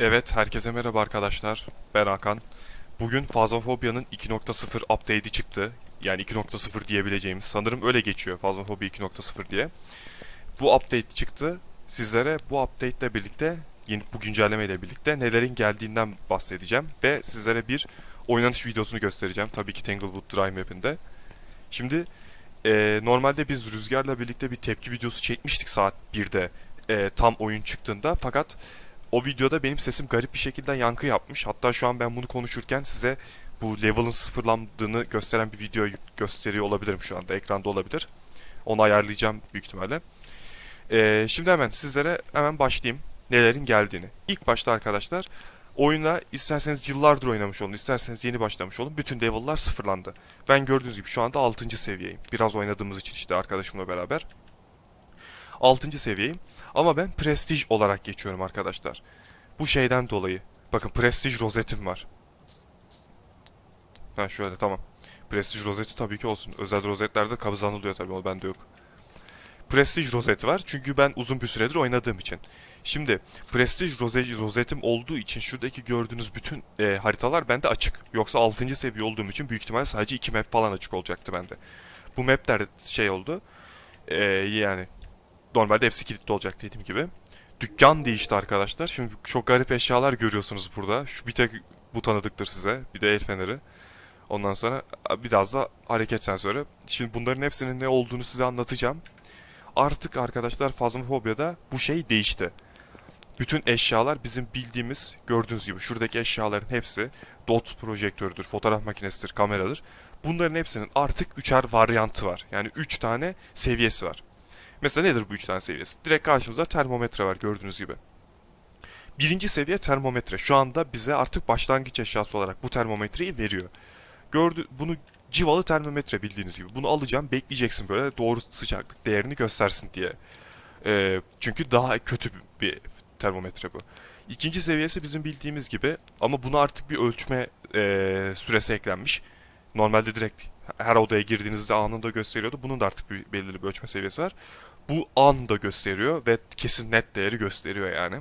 Evet, herkese merhaba arkadaşlar. Ben Hakan. Bugün Phasmophobia'nın 2.0 update'i çıktı. Yani 2.0 diyebileceğimiz. Sanırım öyle geçiyor Phasmophobia 2.0 diye. Bu update çıktı. Sizlere bu update ile birlikte, yeni, bu güncelleme ile birlikte nelerin geldiğinden bahsedeceğim. Ve sizlere bir oynanış videosunu göstereceğim. Tabii ki Tanglewood Dry Map'inde. Şimdi e, normalde biz Rüzgar'la birlikte bir tepki videosu çekmiştik saat 1'de. e, tam oyun çıktığında. Fakat o videoda benim sesim garip bir şekilde yankı yapmış. Hatta şu an ben bunu konuşurken size bu level'ın sıfırlandığını gösteren bir video gösteriyor olabilirim şu anda. Ekranda olabilir. Onu ayarlayacağım büyük ihtimalle. Ee, şimdi hemen sizlere hemen başlayayım. Nelerin geldiğini. İlk başta arkadaşlar oyuna isterseniz yıllardır oynamış olun, isterseniz yeni başlamış olun. Bütün level'lar sıfırlandı. Ben gördüğünüz gibi şu anda 6. seviyeyim. Biraz oynadığımız için işte arkadaşımla beraber. 6. seviyeyim. Ama ben prestij olarak geçiyorum arkadaşlar. Bu şeyden dolayı. Bakın prestij rozetim var. Ha şöyle tamam. Prestij rozeti tabii ki olsun. Özel rozetlerde kazanılıyor tabii o bende yok. Prestij rozeti var çünkü ben uzun bir süredir oynadığım için. Şimdi prestij roze- rozetim olduğu için şuradaki gördüğünüz bütün e, haritalar bende açık. Yoksa 6. seviye olduğum için büyük ihtimalle sadece 2 map falan açık olacaktı bende. Bu mapler şey oldu. E, yani normalde hepsi kilitli olacak dediğim gibi. Dükkan değişti arkadaşlar. Şimdi çok garip eşyalar görüyorsunuz burada. Şu bir tek bu tanıdıktır size. Bir de el feneri. Ondan sonra biraz da hareket sensörü. Şimdi bunların hepsinin ne olduğunu size anlatacağım. Artık arkadaşlar Phasmophobia'da bu şey değişti. Bütün eşyalar bizim bildiğimiz gördüğünüz gibi şuradaki eşyaların hepsi DOTS projektörüdür, fotoğraf makinesidir, kameradır. Bunların hepsinin artık üçer varyantı var. Yani üç tane seviyesi var. Mesela nedir bu üç tane seviyesi? Direkt karşımızda termometre var gördüğünüz gibi. Birinci seviye termometre. Şu anda bize artık başlangıç eşyası olarak bu termometreyi veriyor. Gördü, bunu civalı termometre bildiğiniz gibi. Bunu alacağım, bekleyeceksin böyle doğru sıcaklık değerini göstersin diye. Ee, çünkü daha kötü bir termometre bu. İkinci seviyesi bizim bildiğimiz gibi ama buna artık bir ölçme e, süresi eklenmiş. Normalde direkt her odaya girdiğinizde anında gösteriyordu. Bunun da artık bir belirli bir ölçme seviyesi var. Bu an da gösteriyor ve kesin net değeri gösteriyor yani.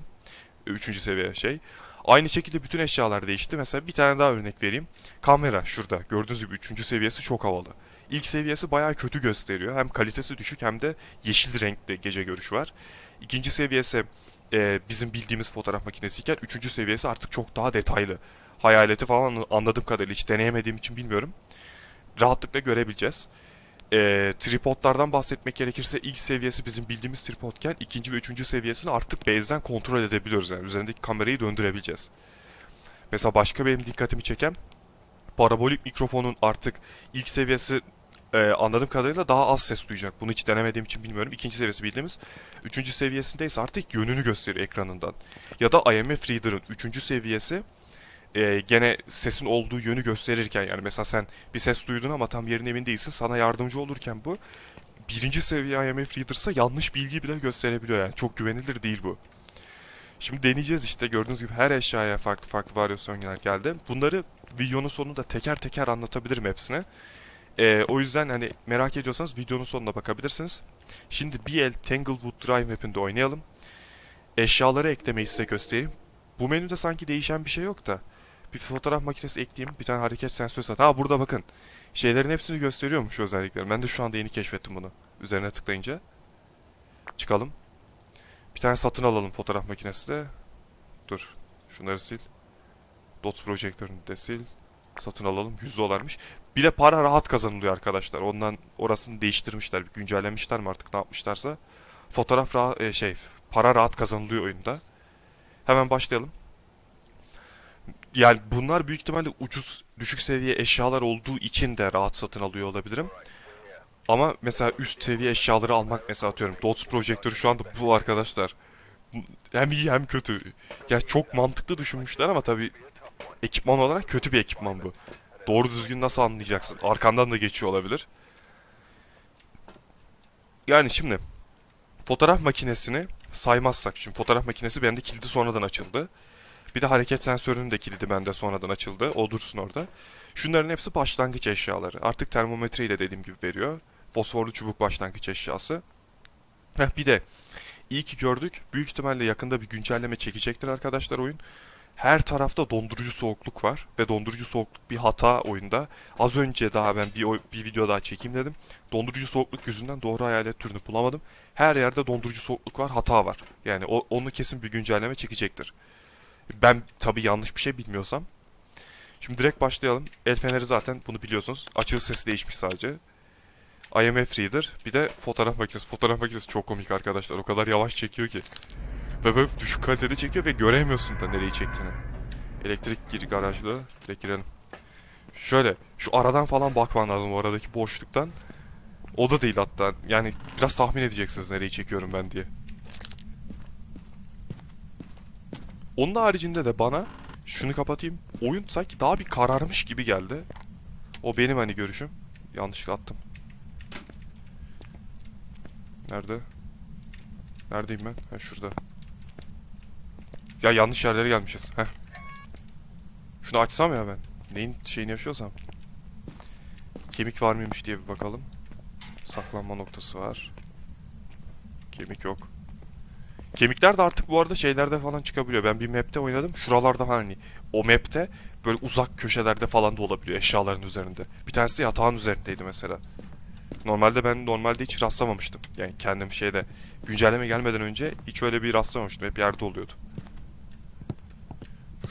Üçüncü seviye şey. Aynı şekilde bütün eşyalar değişti. Mesela bir tane daha örnek vereyim. Kamera şurada. Gördüğünüz gibi üçüncü seviyesi çok havalı. İlk seviyesi bayağı kötü gösteriyor. Hem kalitesi düşük hem de yeşil renkli gece görüşü var. İkinci seviyesi e, bizim bildiğimiz fotoğraf makinesiyken üçüncü seviyesi artık çok daha detaylı. Hayaleti falan anladığım kadarıyla hiç deneyemediğim için bilmiyorum. Rahatlıkla görebileceğiz. E, tripodlardan bahsetmek gerekirse ilk seviyesi bizim bildiğimiz tripodken ikinci ve üçüncü seviyesini artık base'den kontrol edebiliyoruz. Yani üzerindeki kamerayı döndürebileceğiz. Mesela başka benim dikkatimi çeken parabolik mikrofonun artık ilk seviyesi e, anladığım kadarıyla daha az ses duyacak. Bunu hiç denemediğim için bilmiyorum. İkinci seviyesi bildiğimiz. Üçüncü seviyesinde ise artık yönünü gösteriyor ekranından. Ya da IMF Reader'ın üçüncü seviyesi e, gene sesin olduğu yönü gösterirken yani mesela sen bir ses duydun ama tam yerin emin değilsin sana yardımcı olurken bu birinci seviye IMF Reader'sa yanlış bilgi bile gösterebiliyor yani çok güvenilir değil bu. Şimdi deneyeceğiz işte gördüğünüz gibi her eşyaya farklı farklı varyasyonlar geldi. Bunları videonun sonunda teker teker anlatabilirim hepsine. Ee, o yüzden hani merak ediyorsanız videonun sonuna bakabilirsiniz. Şimdi bir el Tanglewood Drive Map'inde oynayalım. Eşyaları eklemeyi size göstereyim. Bu menüde sanki değişen bir şey yok da. Bir fotoğraf makinesi ekleyeyim. Bir tane hareket sensörü sat. Ha burada bakın. Şeylerin hepsini gösteriyormuş özellikler. Ben de şu anda yeni keşfettim bunu. Üzerine tıklayınca. Çıkalım. Bir tane satın alalım fotoğraf makinesi de. Dur. Şunları sil. Dots projektörünü de sil. Satın alalım. 100 dolarmış. Bir de para rahat kazanılıyor arkadaşlar. Ondan orasını değiştirmişler. Güncellemişler mi artık ne yapmışlarsa. Fotoğraf e, şey para rahat kazanılıyor oyunda. Hemen başlayalım. Yani bunlar büyük ihtimalle ucuz düşük seviye eşyalar olduğu için de rahat satın alıyor olabilirim. Ama mesela üst seviye eşyaları almak mesela atıyorum. Dots projektörü şu anda bu arkadaşlar. Hem iyi hem kötü. Ya çok mantıklı düşünmüşler ama tabii ekipman olarak kötü bir ekipman bu. Doğru düzgün nasıl anlayacaksın? Arkandan da geçiyor olabilir. Yani şimdi fotoğraf makinesini saymazsak şimdi fotoğraf makinesi bende kilidi sonradan açıldı. Bir de hareket sensörünün de kilidi bende sonradan açıldı. O dursun orada. Şunların hepsi başlangıç eşyaları. Artık termometreyle dediğim gibi veriyor. Fosforlu çubuk başlangıç eşyası. Heh, bir de iyi ki gördük. Büyük ihtimalle yakında bir güncelleme çekecektir arkadaşlar oyun. Her tarafta dondurucu soğukluk var ve dondurucu soğukluk bir hata oyunda. Az önce daha ben bir, bir video daha çekeyim dedim. Dondurucu soğukluk yüzünden doğru hayalet türünü bulamadım. Her yerde dondurucu soğukluk var, hata var. Yani o, onu kesin bir güncelleme çekecektir. Ben tabii yanlış bir şey bilmiyorsam. Şimdi direkt başlayalım. El feneri zaten bunu biliyorsunuz. Açığı sesi değişmiş sadece. IMF Reader. Bir de fotoğraf makinesi. Fotoğraf makinesi çok komik arkadaşlar. O kadar yavaş çekiyor ki. Ve böyle düşük kalitede çekiyor ve göremiyorsun da nereyi çektiğini. Elektrik gir garajlı. Direkt girelim. Şöyle şu aradan falan bakman lazım o aradaki boşluktan. O da değil hatta. Yani biraz tahmin edeceksiniz nereyi çekiyorum ben diye. Onun haricinde de bana şunu kapatayım. Oyun sanki daha bir kararmış gibi geldi. O benim hani görüşüm. Yanlışlıkla attım. Nerede? Neredeyim ben? Ha şurada. Ya yanlış yerlere gelmişiz. Heh. Şunu açsam ya ben. Neyin şeyini yaşıyorsam. Kemik var mıymış diye bir bakalım. Saklanma noktası var. Kemik yok. Kemikler de artık bu arada şeylerde falan çıkabiliyor. Ben bir map'te oynadım. Şuralarda hani o map'te böyle uzak köşelerde falan da olabiliyor eşyaların üzerinde. Bir tanesi yatağın üzerindeydi mesela. Normalde ben normalde hiç rastlamamıştım. Yani kendim şeyde güncelleme gelmeden önce hiç öyle bir rastlamamıştım. Hep yerde oluyordu.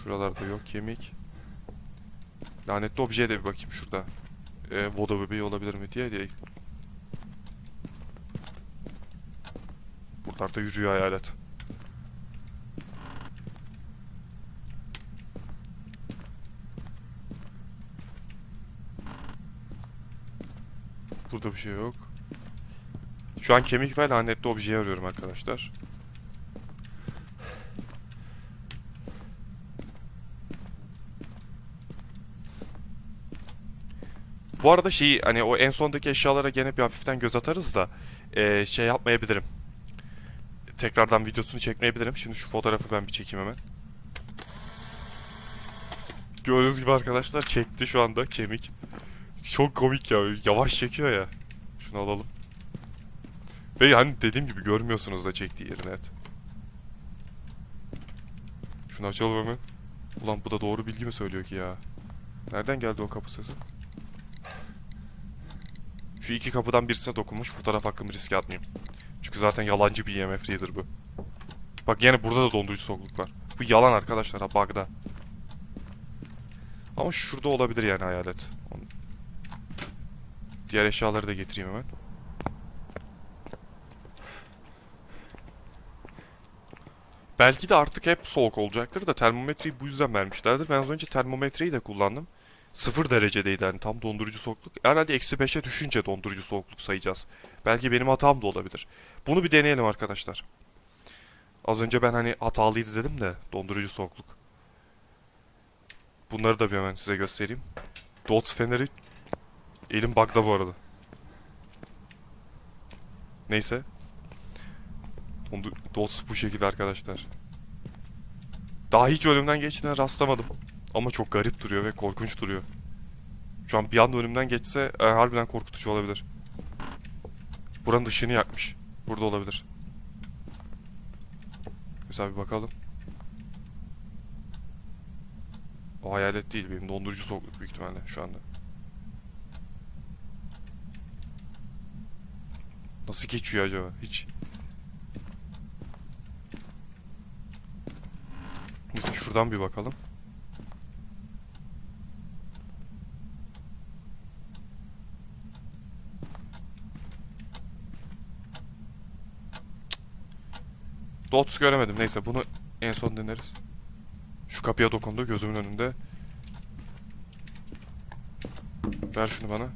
Şuralarda yok kemik. Lanetli objeye de bir bakayım şurada. Ee, Voda bebeği olabilir mi diye diye. Buralarda yürüyor hayalet. Burada bir şey yok. Şu an kemik ve lanetli objeyi arıyorum arkadaşlar. Bu arada şeyi hani o en sondaki eşyalara gene bir hafiften göz atarız da eee, şey yapmayabilirim. Tekrardan videosunu çekmeyebilirim. Şimdi şu fotoğrafı ben bir çekeyim hemen. Gördüğünüz gibi arkadaşlar çekti şu anda kemik. Çok komik ya. Yavaş çekiyor ya. Şunu alalım. Ve hani dediğim gibi görmüyorsunuz da çektiği yeri net. Şunu açalım hemen. Ulan bu da doğru bilgi mi söylüyor ki ya? Nereden geldi o kapı sesi? Şu iki kapıdan birisine dokunmuş. Bu taraf hakkımı riske atmayayım. Çünkü zaten yalancı bir IMF reader bu. Bak yine burada da dondurucu soğukluk var. Bu yalan arkadaşlar ha bug'da. Ama şurada olabilir yani hayalet. Diğer eşyaları da getireyim hemen. Belki de artık hep soğuk olacaktır da termometreyi bu yüzden vermişlerdir. Ben az önce termometreyi de kullandım. Sıfır derecedeydi yani tam dondurucu soğukluk. Herhalde eksi 5'e düşünce dondurucu soğukluk sayacağız. Belki benim hatam da olabilir. Bunu bir deneyelim arkadaşlar. Az önce ben hani hatalıydı dedim de dondurucu soğukluk. Bunları da bir hemen size göstereyim. Dots feneri elim bug'da bu arada. Neyse. Dots bu şekilde arkadaşlar. Daha hiç önümden geçtiğine rastlamadım. Ama çok garip duruyor ve korkunç duruyor. Şu an bir anda önümden geçse e, harbiden korkutucu olabilir. Buranın dışını yakmış. Burada olabilir. Mesela bir bakalım. O hayalet değil benim dondurucu soğukluk büyük ihtimalle şu anda. Nasıl geçiyor acaba? Hiç. Neyse şuradan bir bakalım. Dots göremedim. Neyse bunu en son deneriz. Şu kapıya dokundu gözümün önünde. Ver şunu bana.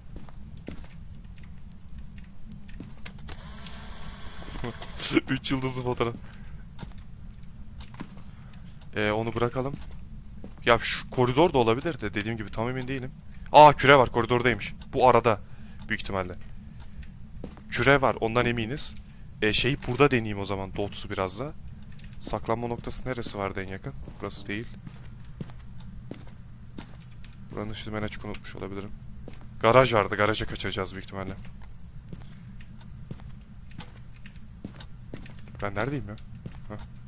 Üç yıldızlı fotoğraf. Ee, onu bırakalım. Ya şu koridor da olabilir de dediğim gibi tam emin değilim. Aa küre var koridordaymış. Bu arada büyük ihtimalle. Küre var ondan eminiz. E, şeyi burada deneyeyim o zaman. Dots'u biraz da. Saklanma noktası neresi vardı en yakın? Burası değil. Buranın ışığını ben açık unutmuş olabilirim. Garaj vardı. Garaja kaçıracağız büyük ihtimalle. Ben neredeyim ya? Heh.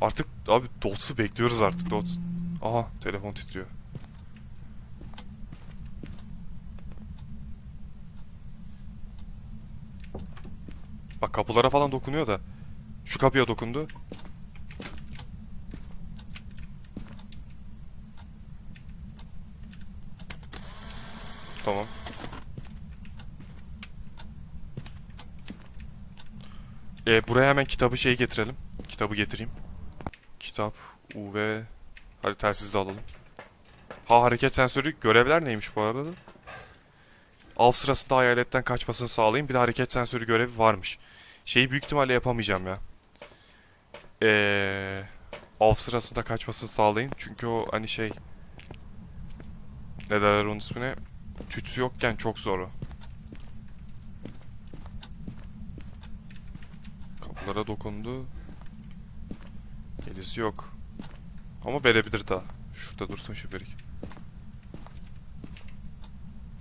Artık abi Dots'u bekliyoruz artık Dots. Aha telefon titriyor. Bak kapılara falan dokunuyor da. Şu kapıya dokundu. Tamam. Ee, buraya hemen kitabı şey getirelim. Kitabı getireyim. Kitap, UV. Hadi telsizi de alalım. Ha hareket sensörü görevler neymiş bu arada? Av sırasında hayaletten kaçmasını sağlayın. Bir de hareket sensörü görevi varmış. Şeyi büyük ihtimalle yapamayacağım ya. Ee, av sırasında kaçmasını sağlayın. Çünkü o hani şey... Ne derler onun ismine? Tütsü yokken çok zor o. Kapılara dokundu. Gerisi yok. Ama verebilir daha. Şurada dursun şüphelik.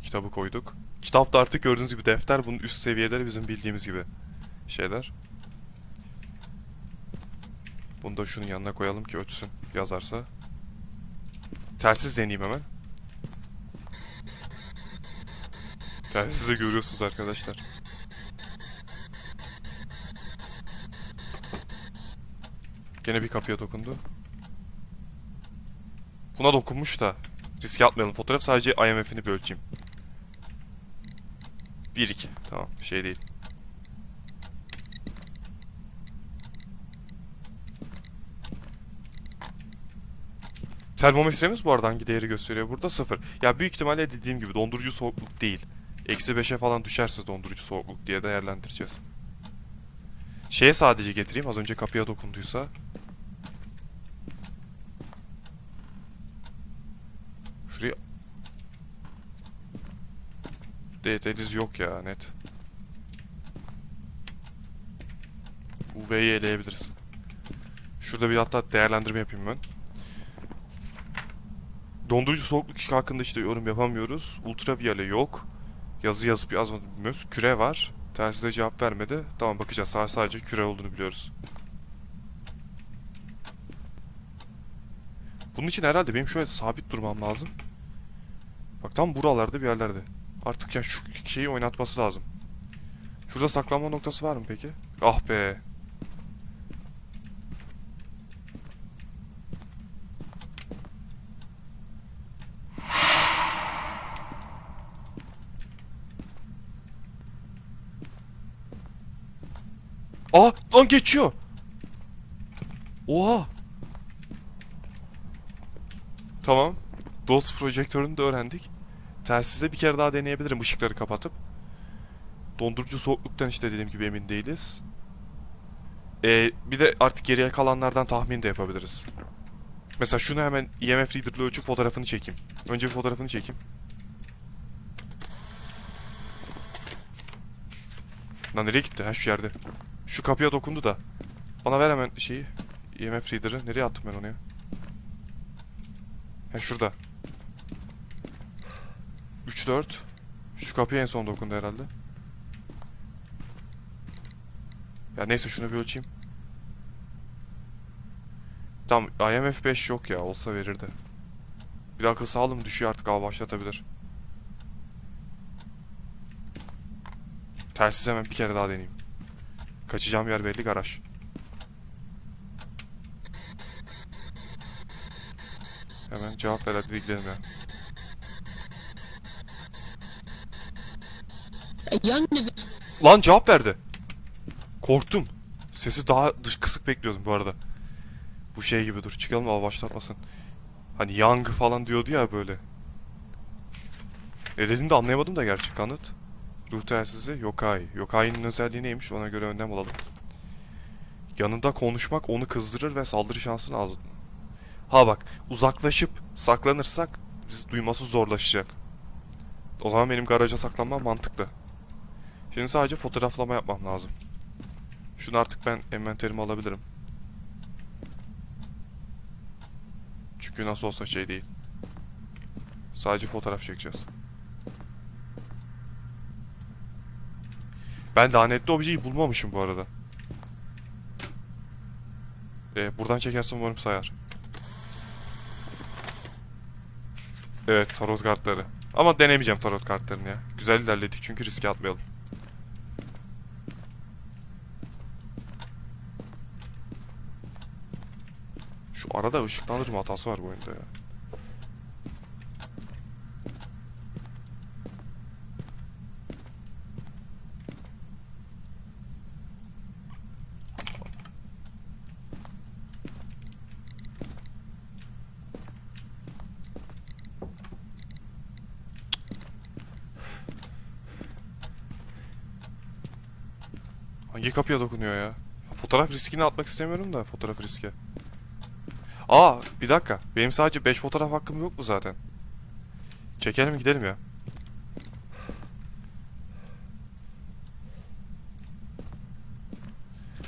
Kitabı koyduk. Kitapta artık gördüğünüz gibi defter bunun üst seviyeleri bizim bildiğimiz gibi şeyler. Bunu da şunun yanına koyalım ki ötsün yazarsa. Telsiz deneyeyim hemen. Telsiz de görüyorsunuz arkadaşlar. Gene bir kapıya dokundu. Buna dokunmuş da. Riske atmayalım. Fotoğraf sadece IMF'ini bir ölçeyim. 1-2. Tamam. Şey değil. Termometremiz bu arada hangi değeri gösteriyor burada? 0. Ya büyük ihtimalle dediğim gibi dondurucu soğukluk değil. Eksi 5'e falan düşerse dondurucu soğukluk diye değerlendireceğiz. Şeye sadece getireyim. Az önce kapıya dokunduysa. Şuraya... DT'liz yok ya net. UV'yi eleyebiliriz. Şurada bir hatta değerlendirme yapayım ben. Dondurucu soğukluk hakkında işte yorum yapamıyoruz. Ultraviyole yok. Yazı yazıp yazmadı bilmiyoruz. Küre var. Telsize cevap vermedi. Tamam bakacağız. Sadece küre olduğunu biliyoruz. Bunun için herhalde benim şöyle sabit durmam lazım. Bak tam buralarda bir yerlerde. Artık ya şu şeyi oynatması lazım. Şurada saklanma noktası var mı peki? Ah be. Aa lan geçiyor. Oha. Tamam. DOTS projektörünü de öğrendik. Telsizde bir kere daha deneyebilirim ışıkları kapatıp. Dondurucu soğukluktan işte dediğim gibi emin değiliz. Ee, bir de artık geriye kalanlardan tahmin de yapabiliriz. Mesela şunu hemen EMF reader'la ölçüp fotoğrafını çekeyim. Önce bir fotoğrafını çekeyim. Lan nereye gitti? Ha şu yerde. Şu kapıya dokundu da. Bana ver hemen şeyi. EMF reader'ı. Nereye attım ben onu ya? Ha şurada. 3-4. Şu kapıya en son dokundu herhalde. Ya neyse şunu bir ölçeyim. Tamam IMF 5 yok ya olsa verirdi. Bir dakika sağlım düşüyor artık al başlatabilir. Telsiz hemen bir kere daha deneyeyim. Kaçacağım yer belli garaj. Hemen cevap ver hadi ya. İndividual Lan cevap verdi. Korktum. Sesi daha dış kısık bekliyordum bu arada. Bu şey gibi dur çıkalım al başlatmasın. Hani young falan diyordu ya böyle. Ne dediğini de anlayamadım da gerçi kanıt. Ruh telsizi Yokai. Yokai'nin özelliği neymiş ona göre önlem alalım. Yanında konuşmak onu kızdırır ve saldırı şansını az. Ha bak uzaklaşıp saklanırsak biz duyması zorlaşacak. O zaman benim garaja saklanmam mantıklı. Şimdi sadece fotoğraflama yapmam lazım. Şunu artık ben envanterime alabilirim. Çünkü nasıl olsa şey değil. Sadece fotoğraf çekeceğiz. Ben lanetli objeyi bulmamışım bu arada. Ee, buradan çekersen umarım sayar. Evet tarot kartları. Ama denemeyeceğim tarot kartlarını ya. Güzel ilerledik çünkü riske atmayalım. Arada ışıklandırma hatası var bu oyunda ya. Hangi kapıya dokunuyor ya? Fotoğraf riskini atmak istemiyorum da fotoğraf riski. Aa bir dakika. Benim sadece 5 fotoğraf hakkım yok mu zaten? Çekelim gidelim ya.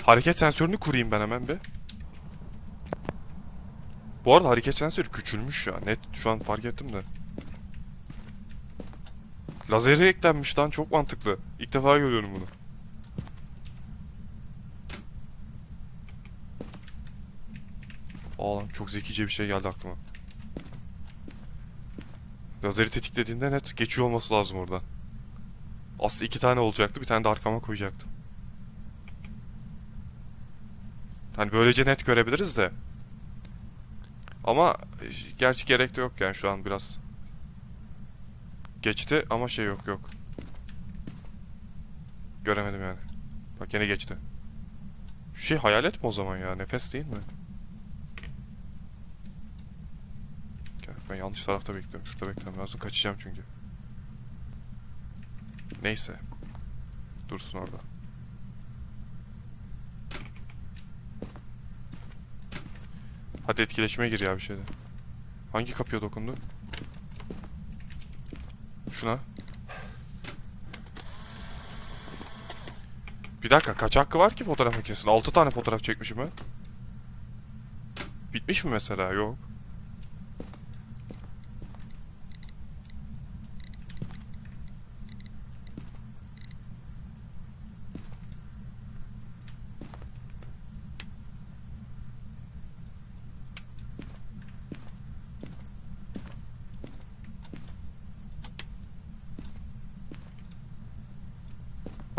Hareket sensörünü kurayım ben hemen bir. Bu arada hareket sensörü küçülmüş ya. Net şu an fark ettim de. Lazeri eklenmiş lan çok mantıklı. İlk defa görüyorum bunu. Aa çok zekice bir şey geldi aklıma. Lazeri tetiklediğinde net geçiyor olması lazım oradan. Aslında iki tane olacaktı. Bir tane de arkama koyacaktım. Hani böylece net görebiliriz de. Ama gerçi gerek de yok yani şu an biraz. Geçti ama şey yok yok. Göremedim yani. Bak yine geçti. Şu şey hayalet mi o zaman ya? Nefes değil mi? Ben yanlış tarafta bekliyorum. Şurada beklemem lazım. Kaçacağım çünkü. Neyse. Dursun orada. Hadi etkileşime gir ya bir şeyde. Hangi kapıya dokundu? Şuna. Bir dakika kaç hakkı var ki fotoğraf makinesinin? 6 tane fotoğraf çekmişim ben. Bitmiş mi mesela? Yok.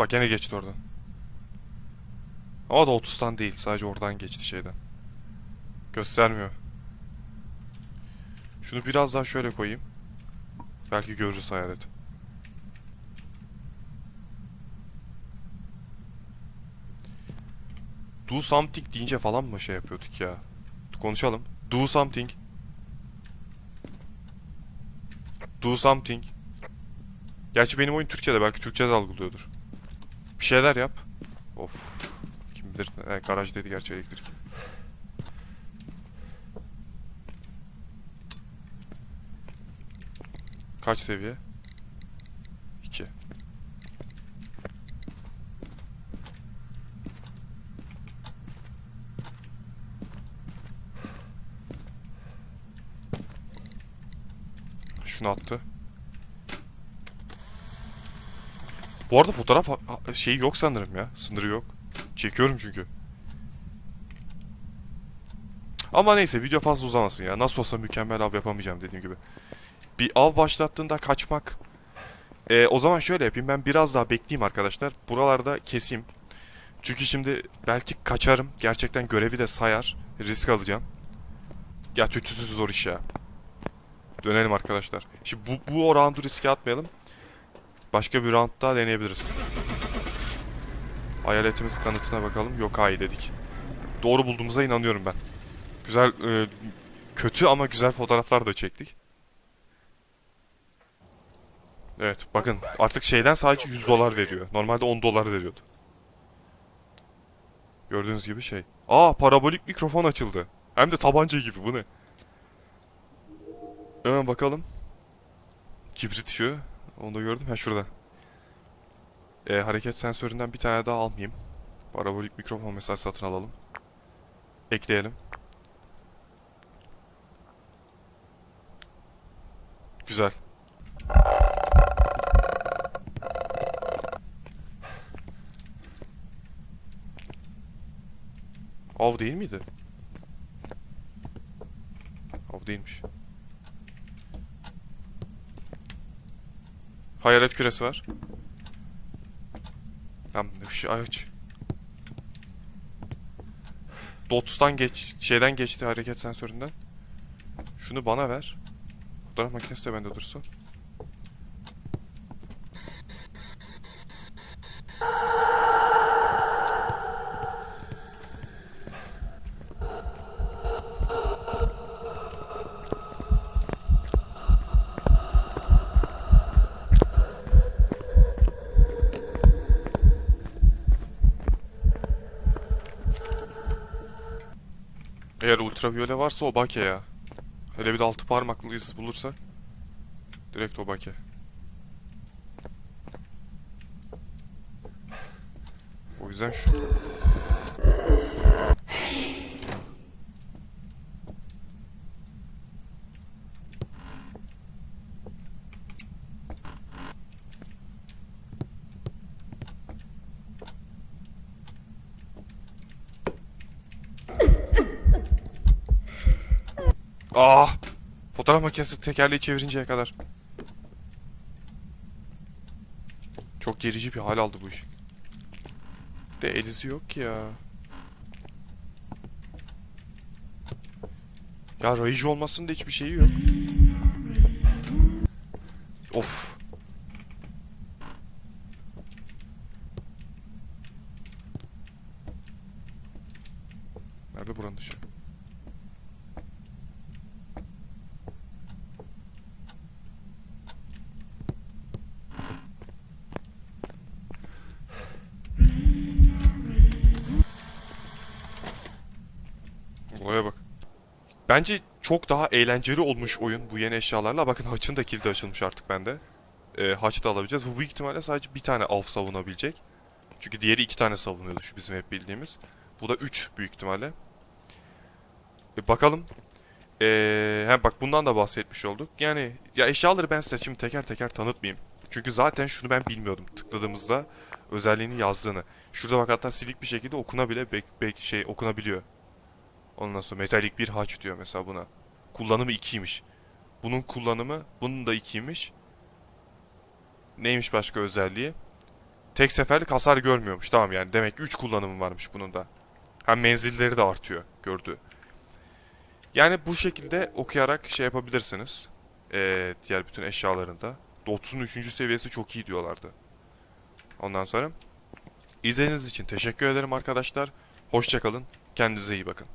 Bak gene geçti oradan. Ama da 30'tan değil. Sadece oradan geçti şeyden. Göstermiyor. Şunu biraz daha şöyle koyayım. Belki görürüz hayalet. Do something deyince falan mı şey yapıyorduk ya? Konuşalım. Do something. Do something. Gerçi benim oyun Türkçe'de. Belki Türkçe'de algılıyordur. Bir şeyler yap. Of. Kim bilir. E, garaj dedi gerçi elektrik. Kaç seviye? 2. Şunu attı. Bu arada fotoğraf şeyi yok sanırım ya. Sınırı yok. Çekiyorum çünkü. Ama neyse video fazla uzamasın ya. Nasıl olsa mükemmel av yapamayacağım dediğim gibi. Bir av başlattığında kaçmak. Ee, o zaman şöyle yapayım. Ben biraz daha bekleyeyim arkadaşlar. Buralarda keseyim. Çünkü şimdi belki kaçarım. Gerçekten görevi de sayar. Risk alacağım. Ya tütüsüz zor iş ya. Dönelim arkadaşlar. Şimdi bu, bu roundu riske atmayalım. Başka bir round daha deneyebiliriz. Hayaletimiz kanıtına bakalım. Yok hayır dedik. Doğru bulduğumuza inanıyorum ben. Güzel, e, kötü ama güzel fotoğraflar da çektik. Evet bakın artık şeyden sadece 100 dolar veriyor. Normalde 10 dolar veriyordu. Gördüğünüz gibi şey. Aa parabolik mikrofon açıldı. Hem de tabanca gibi bu ne? Hemen bakalım. Kibrit ışığı. Onu da gördüm. Ha şurada. Ee, hareket sensöründen bir tane daha almayayım. Parabolik mikrofon mesaj satın alalım. Ekleyelim. Güzel. Av değil miydi? Av değilmiş. Hayalet küresi var. Tamam, ışığı aç. Dots'tan geç, şeyden geçti hareket sensöründen. Şunu bana ver. Fotoğraf makinesi de bende dursun. Ultraviyole varsa o bake ya. Hele bir de altı parmaklı iz bulursa. Direkt o bake. O yüzden şu. Ah! Fotoğraf makinesi tekerleği çevirinceye kadar. Çok gerici bir hal aldı bu iş. De elizi yok ya. Ya rayıcı olmasının da hiçbir şeyi yok. Of. Nerede buranın dışı? Olaya bak. Bence çok daha eğlenceli olmuş oyun bu yeni eşyalarla. Bakın haçın da kilidi açılmış artık bende. Ee, haç da alabileceğiz. Bu büyük ihtimalle sadece bir tane av savunabilecek. Çünkü diğeri iki tane savunuyordu şu bizim hep bildiğimiz. Bu da üç büyük ihtimalle. E, bakalım. Ee, hem bak bundan da bahsetmiş olduk. Yani ya eşyaları ben size şimdi teker teker tanıtmayayım. Çünkü zaten şunu ben bilmiyordum tıkladığımızda özelliğini yazdığını. Şurada bak hatta silik bir şekilde okunabile bek, bek, şey okunabiliyor. Ondan sonra metalik bir haç diyor mesela buna. Kullanımı 2'ymiş. Bunun kullanımı bunun da 2'ymiş. Neymiş başka özelliği? Tek seferlik hasar görmüyormuş. Tamam yani demek ki 3 kullanımı varmış bunun da. Hem menzilleri de artıyor gördüğü. Yani bu şekilde okuyarak şey yapabilirsiniz. Ee, diğer bütün eşyalarında. Dots'un 3. seviyesi çok iyi diyorlardı. Ondan sonra izlediğiniz için teşekkür ederim arkadaşlar. Hoşçakalın. Kendinize iyi bakın.